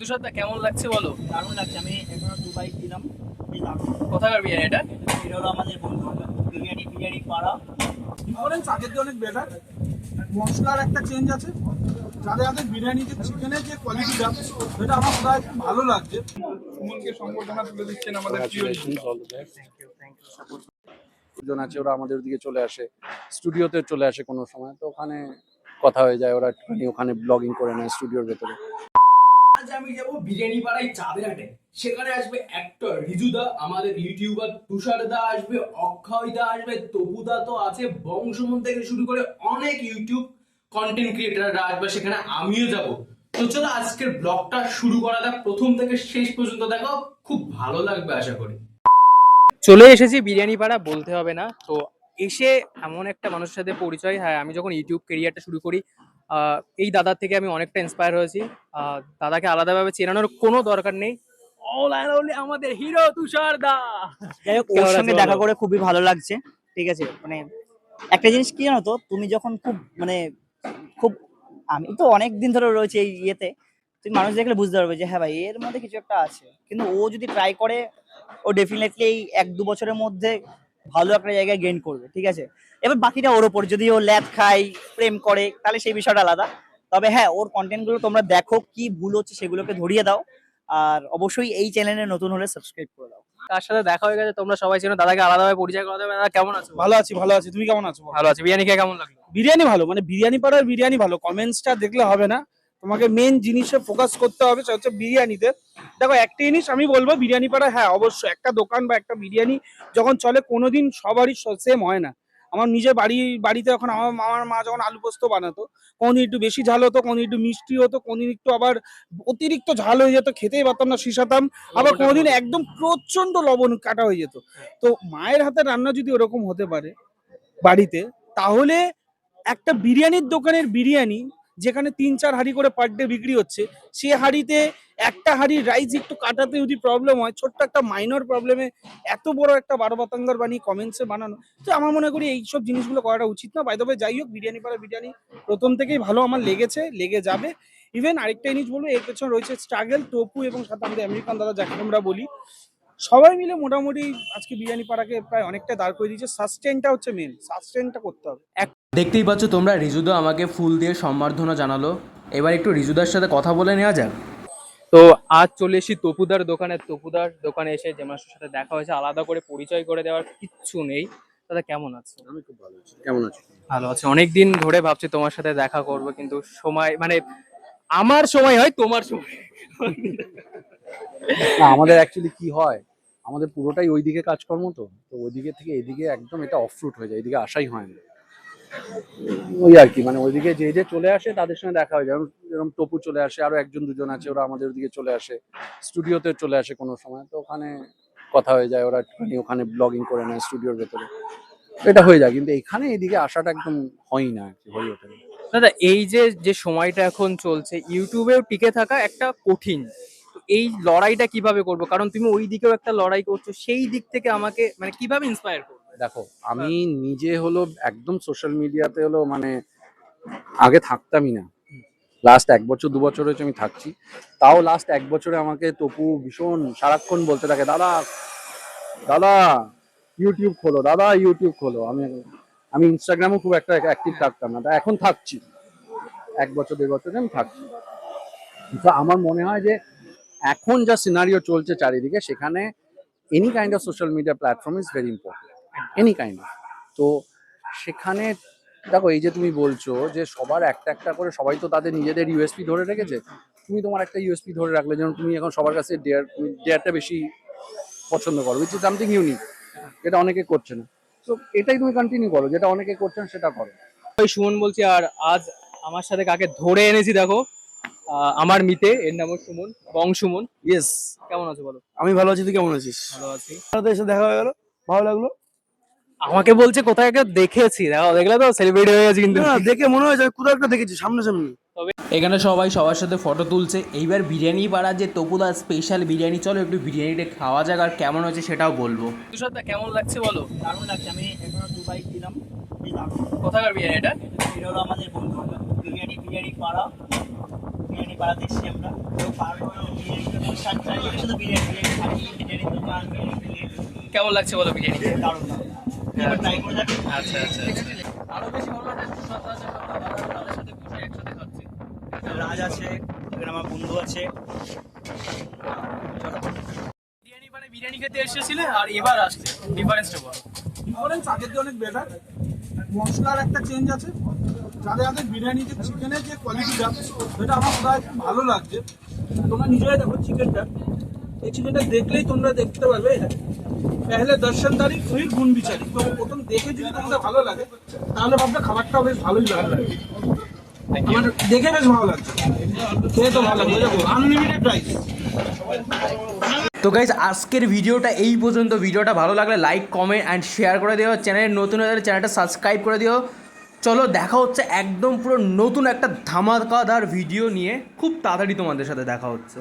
তুষারদা কেমন লাগছে বলো? দারুণ লাগছে আমি এখনও দু বাইক দিলাম কোথাকার বিরিয়ানি এটা? এটা হলো আমাদের বন্ধু বিরিয়ানি বিরিয়ানি পাড়া। ডিফারেন্স আগের দিয়ে অনেক বেটার মশলার একটা চেঞ্জ আছে। যাদের যাদের বিরিয়ানি যে চিকেনের যে কোয়ালিটিটা সেটা আমার প্রায় ভালো লাগছে। সুমনকে সম্বর্ধনা তুলে দিচ্ছেন আমাদের জন আছে ওরা আমাদের দিকে চলে আসে স্টুডিওতে চলে আসে কোনো সময় তো ওখানে কথা হয়ে যায় ওরা একটুখানি ওখানে ব্লগিং করে নেয় স্টুডিওর ভেতরে। আজ আমি যাব বিরিয়ানি পাড়ায় চাঁদের হাটে। সেখানে আসবে অ্যাক্টর রিজুদা আমাদের ইউটিউবার তুষারদা আসবে অক্ষয়দা আসবে তপুদা তো আছে। বংশমন থেকে শুরু করে অনেক ইউটিউব কন্টেন্ট ক্রিয়েটাররা আসবে, সেখানে আমিও যাব। তো চলো আজকের ব্লগটা শুরু করা যাক। প্রথম থেকে শেষ পর্যন্ত দেখো খুব ভালো লাগবে আশা করি। চলে এসেছি বিরিয়ানি পাড়া বলতে হবে না। তো এসে এমন একটা মানুষের সাথে পরিচয়। হ্যাঁ আমি যখন ইউটিউব কেরিয়ারটা শুরু করি এই দাদার থেকে আমি অনেকটা ইন্সপায়ার হয়েছি। আহ, দাদাকে আলাদাভাবে চেনানোর কোনো দরকার নেই। And only আমাদের হিরো তুষার দা। যাই হোক ওর সঙ্গে দেখা করে খুবই ভালো লাগছে ঠিক আছে? মানে একটা জিনিস কি জানো তো তুমি যখন খুব মানে খুব আমি তো অনেক দিন ধরে রয়েছে এই ইয়েতে তুমি মানুষ দেখলে বুঝতে পারবে যে হ্যাঁ ভাই এর মধ্যে কিছু একটা আছে। কিন্তু ও যদি ট্রাই করে ও ডেফিনেটলি এই এক দু বছরের মধ্যে ভালো একটা জায়গায় গেইন করবে ঠিক আছে? এবার বাকিটা ওর ওপর যদি ও ল্যাদ খায় প্রেম করে তাহলে সেই বিষয়টা আলাদা। তবে হ্যাঁ ওর কন্টেন্টগুলো তোমরা দেখো কি ভুল হচ্ছে সেগুলোকে ধরিয়ে দাও। আর অবশ্যই এই চ্যানেলে নতুন হলে সাবস্ক্রাইব করে দাও। তার সাথে দেখা হয়ে গেছে তোমরা সবাই চেনো দাদাকে আলাদাভাবে পরিচয় করা দেবে দাদা কেমন আছো? ভালো আছি ভালো আছি। তুমি কেমন আছো ভালো আছি। বিরিয়ানি খেয়ে কেমন লাগল? বিরিয়ানি ভালো মানে বিরিয়ানি পাড়ার বিরিয়ানি ভালো। কমেন্টসটা দেখলে হবে না। তোমাকে মেন জিনিসে ফোকাস করতে হবে সেটা হচ্ছে বিরিয়ানিতে। দেখো একটা জিনিস আমি বলব বিরিয়ানি পাড়া হ্যাঁ অবশ্যই একটা দোকান বা একটা বিরিয়ানি যখন চলে কোনোদিন সবারই সেম হয় না। আমার নিজের বাড়ি বাড়িতে যখন আমার আমার মা যখন আলু পোস্ত বানাতো কোনদিন একটু বেশি ঝাল হতো কোনদিন একটু মিষ্টি হতো কোনদিন একটু আবার অতিরিক্ত ঝাল হয়ে যেত খেতেই পারতাম না শিশাতাম আবার কোনোদিন একদম প্রচণ্ড লবণ কাটা হয়ে যেত। তো মায়ের হাতে রান্না যদি ওরকম হতে পারে বাড়িতে তাহলে একটা বিরিয়ানির দোকানের বিরিয়ানি যেখানে তিন চার হাঁড়ি করে পার ডে বিক্রি হচ্ছে, সে হাঁড়িতে একটা হাঁড়ির রাইস একটু কাটাতে যদি প্রবলেম হয়, ছোট্ট একটা মাইনর প্রবলেমে এত বড় একটা বারো পাতাঙ্গার বানিয়ে কমেন্টসে বানানো, তো আমার মনে করি এইসব জিনিসগুলো করাটা উচিত না। বাইদবে যাই হোক, বিরিয়ানি পাড়া বিরিয়ানি প্রথম থেকেই ভালো আমার লেগেছে, লেগে যাবে। ইভেন আরেকটা জিনিস বলব, এর পেছনে রয়েছে স্ট্রাগল টপু এবং সাথে আমাদের আমেরিকান দাদা, যাকে আমরা বলি। সবাই মিলে মোটামুটি আজকে বিরিয়ানি পাড়াকে প্রায় অনেকটা দাঁড় করে দিয়েছে। সাস্টেনটা হচ্ছে মেন সাস্টেনটা করতে হবে। দেখতেই পাচ্ছ তোমরা রিজুদা আমাকে ফুল দিয়ে সম্বর্ধনা জানালো। এবার একটু রিজুদার সাথে কথা বলে নেওয়া যাক। তো আজ চলে এসেছি তপুদার দোকানে। তপুদার দোকানে এসে যে মানুষের সাথে দেখা হয়েছে আলাদা করে পরিচয় করে দেওয়ার কিচ্ছু নেই। দাদা কেমন আছো? আমি খুব ভালো আছি। কেমন আছো? ভালো আছে। অনেকদিন ধরে ভাবছি তোমার সাথে দেখা করব কিন্তু সময় মানে আমার সময় হয় তোমার সময়। আমাদের অ্যাকচুয়ালি কি হয় আমাদের পুরোটাই ওইদিকে কাজকর্ম তো তো ওইদিকে থেকে এদিকে একদম এটা অফরুট হয়ে যায়, এদিকে আসাই হয় না। ওই আর কি মানে ওইদিকে যে যে চলে আসে তাদের সঙ্গে দেখা হয় যেমন, যেরকম টপু চলে আসে, আরও একজন দুজন আছে, ওরা আমাদের ওদিকে চলে আসে। স্টুডিওতে চলে আসে কোনো সময়, তো ওখানে কথা হয়ে যায়, ওরা একটুখানি ওখানে ব্লগিং করে নেয় স্টুডিওর ভেতরে। এটা হয়ে যায়, কিন্তু এখানে এদিকে আসাটা একদম হয় না আর কি হয়ে ওঠে দাদা, এই যে যে সময়টা এখন চলছে, ইউটিউবেও টিকে থাকা একটা কঠিন এই লড়াইটা কীভাবে করব? কারণ তুমি ওই দিকেও একটা লড়াই করছ, সেই দিক থেকে আমাকে মানে কীভাবে ইন্সপায়ার করবে? দেখো, আমি নিজে হলো একদম সোশ্যাল মিডিয়াতে হলো মানে আগে থাকতামই না। লাস্ট এক বছর, দু বছর হয়েছে আমি থাকছি। তাও লাস্ট এক বছরে আমাকে তপু ভীষণ সারাক্ষণ বলতে থাকে, দাদা দাদা ইউটিউব খোলো, দাদা ইউটিউব খোলো। আমি আমি ইনস্টাগ্রামও খুব একটা অ্যাক্টিভ থাকতাম না এখন থাকছি। এক বছর, দেড় বছরে আমি থাকছি। আমার মনে হয় যে এখন যা সিনারিও চলছে চারিদিকে, সেখানে any kind of social media platform is very important any kind of তো সেখানে, দেখো, এই যে তুমি বলছো যে সবার একটা একটা করে সবাই তো তাদের নিজেদের ইউএসপি ধরে রেখেছে, তুমি তোমার একটা ইউএসপি ধরে রাখলে, যেমন তুমি এখন সবার কাছে ডেয়ার ডেয়ারটা বেশি পছন্দ করো উইচ ইজ সামথিং ইউনিক যেটা অনেকে করছে না। তো এটাই তুমি কন্টিনিউ করো, যেটা অনেকে করছে না, সেটা করো। সুমন বলছি, আর আজ আমার সাথে কাকে ধরে এনেছি, দেখো আমার মিতে এর নামও সুমন বং সুমন। ইয়েস কেমন আছো বলো? আমি ভালো আছি তুই কেমন আছিস? ভালো আছি। সাথে দেখা হয়ে গেল ভালো লাগল? আমাকে বলছে কোথায় একটা দেখেছি দেখো দেখলে তো সেলিব্রিটি হয়ে গেছে কিন্তু। দেখে মনে হয় কোথাও একটা দেখেছি সামনে সামনে এখানে সবাই সবার সাথে ফটো তুলছে। এইবার বিরিয়ানি পাড়ার যে তপুদা স্পেশাল বিরিয়ানি চলো একটু বিরিয়ানিটা খাওয়া যাক আর কেমন হয়েছে সেটাও বলব। তুষারদা কেমন লাগছে বলো? দারুণ লাগছে আমি এখনও দু বাইক দিলাম এই কোথাকার বিরিয়ানি এটা? এটা হলো আমাদের বন্ধু বিরিয়ানি বিরিয়ানি পাড়া। বিরিয়ানি পাড়াতে এসেছি আমরা কেমন লাগছে বলো বিরিয়ানি? আচ্ছা আচ্ছা আচ্ছা। আরও বেশি ভালো সাথে বসে একসাথে খাচ্ছে। রাজ আছে আমার বন্ধু আছে। বিরিয়ানি মানে বিরিয়ানি খেতে এসেছিলে আর এবার আসছে। ডিফারেন্সটা বলো। ডিফারেন্স আগের দিয়ে অনেক বেটার মশলার একটা চেঞ্জ আছে। যাদের যাদের বিরিয়ানিতে চিকেনের যে কোয়ালিটিটা সেটা আমার প্রায় ভালো লাগছে। তোমরা নিজেরাই দেখো চিকেনটা এই চিকেনটা দেখলেই তোমরা দেখতে দেখো। পেহলে দর্শনদারি ফির গুণ বিচারি। তো প্রথম দেখে যদি তোমাদের ভালো লাগে, তাহলে ভাববে খাবারটা বেশ ভালোই লাগবে। আমার দেখে বেশ ভালো লাগছে। খেয়ে তো ভালো লাগবে আনলিমিটেড প্রাইস তো গাইজ আজকের ভিডিওটা এই পর্যন্ত। ভিডিওটা ভালো লাগলে লাইক কমেন্ট অ্যান্ড শেয়ার করে দিও। চ্যানেলে নতুন হয়ে চ্যানেলটা সাবস্ক্রাইব করে দিও। চলো দেখা হচ্ছে একদম পুরো নতুন একটা ধামাকাদার ভিডিও নিয়ে। খুব তাড়াতাড়ি তোমাদের সাথে দেখা হচ্ছে।